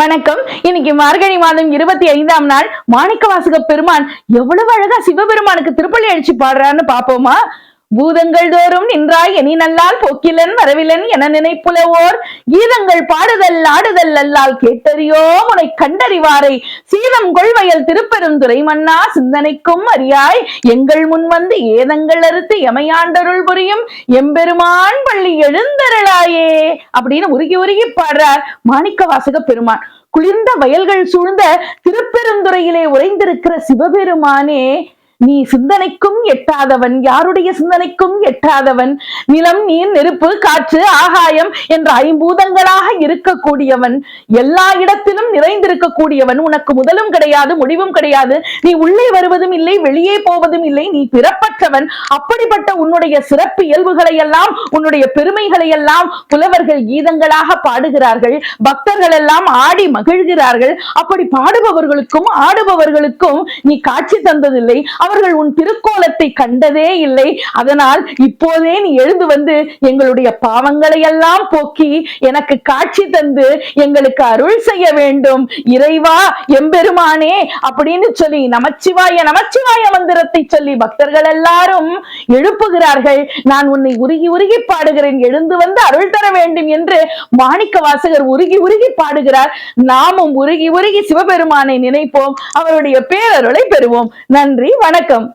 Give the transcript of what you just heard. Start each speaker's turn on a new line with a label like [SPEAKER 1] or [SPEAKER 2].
[SPEAKER 1] வணக்கம். இன்னைக்கு மார்கழி மாதம் இருபத்தி ஐந்தாம் நாள். மாணிக்க வாசக பெருமான் எவ்வளவு அழகா சிவபெருமானுக்கு திருப்பள்ளி அழிச்சு பாடுறான்னு பாப்போமா? பூதங்கள் தோறும் நின்றாய் எனி நல்லால் போக்கிலன் வரவிலன் என நினைப்புலவோர். கீதங்கள் பாடுதல் ஆடுதல் அல்லால் கேட்டறியோ உனை கண்டறிவாரை. சீதம் கொள்வயல் திருப்பெருந்துறை மன்னா சிந்தனைக்கும் அறியாய். எங்கள் முன் வந்து ஏதங்கள் அறுத்து எமையாண்டருள் புரியும். எம்பெருமான் பள்ளி எழுந்தருளாயே அப்படின்னு உருகி உருகி பாடுறார் மாணிக்க வாசக பெருமான். குளிர்ந்த வயல்கள் சூழ்ந்த திருப்பெருந்துறையிலே உறைந்திருக்கிற சிவபெருமானே நீ சிந்தனைக்கும் எட்டாதவன். யாருடைய சிந்தனைக்கும் எட்டாதவன்? நிலம் நீர் நெருப்பு காற்று ஆகாயம் என்ற ஐம்பூதங்களாக இருக்கக்கூடியவன். எல்லா இடத்திலும் நிறைந்திருக்கக்கூடியவன். உனக்கு முதலும் கிடையாது முடிவும் கிடையாது. நீ உள்ளே வருவதும் இல்லை வெளியே போவதும் இல்லை. நீ பிறப்பற்றவன். அப்படிப்பட்ட உன்னுடைய சிறப்பு இயல்புகளை எல்லாம் உன்னுடைய பெருமைகளை எல்லாம் புலவர்கள் கீதங்களாக பாடுகிறார்கள். பக்தர்கள் எல்லாம் ஆடி மகிழ்கிறார்கள். அப்படி பாடுபவர்களுக்கும் ஆடுபவர்களுக்கும் நீ காட்சி தந்ததில்லை. அவர்கள் உன் திருக்கோலத்தை கண்டதே இல்லை. அதனால் இப்போதே நீ எழுந்து வந்து எங்களுடைய பாவங்களை எல்லாம் போக்கி எனக்கு காட்சி தந்து எங்களுக்கு அருள் செய்ய வேண்டும். இறைவா எம்பெருமானே அப்படின்னு சொல்லி நமச்சிவாய நமச்சிவாய மந்திரத்தை சொல்லி பக்தர்கள் எல்லாரும் எழுப்புகிறார்கள். நான் உன்னை உருகி உருகி பாடுகிறேன். எழுந்து வந்து அருள் தர வேண்டும் என்று மாணிக்க வாசகர் உருகி உருகி பாடுகிறார். நாமும் உருகி உருகி சிவபெருமானை நினைப்போம். அவருடைய பேரருளை பெறுவோம். நன்றி வணக்கம். வணக்கம்.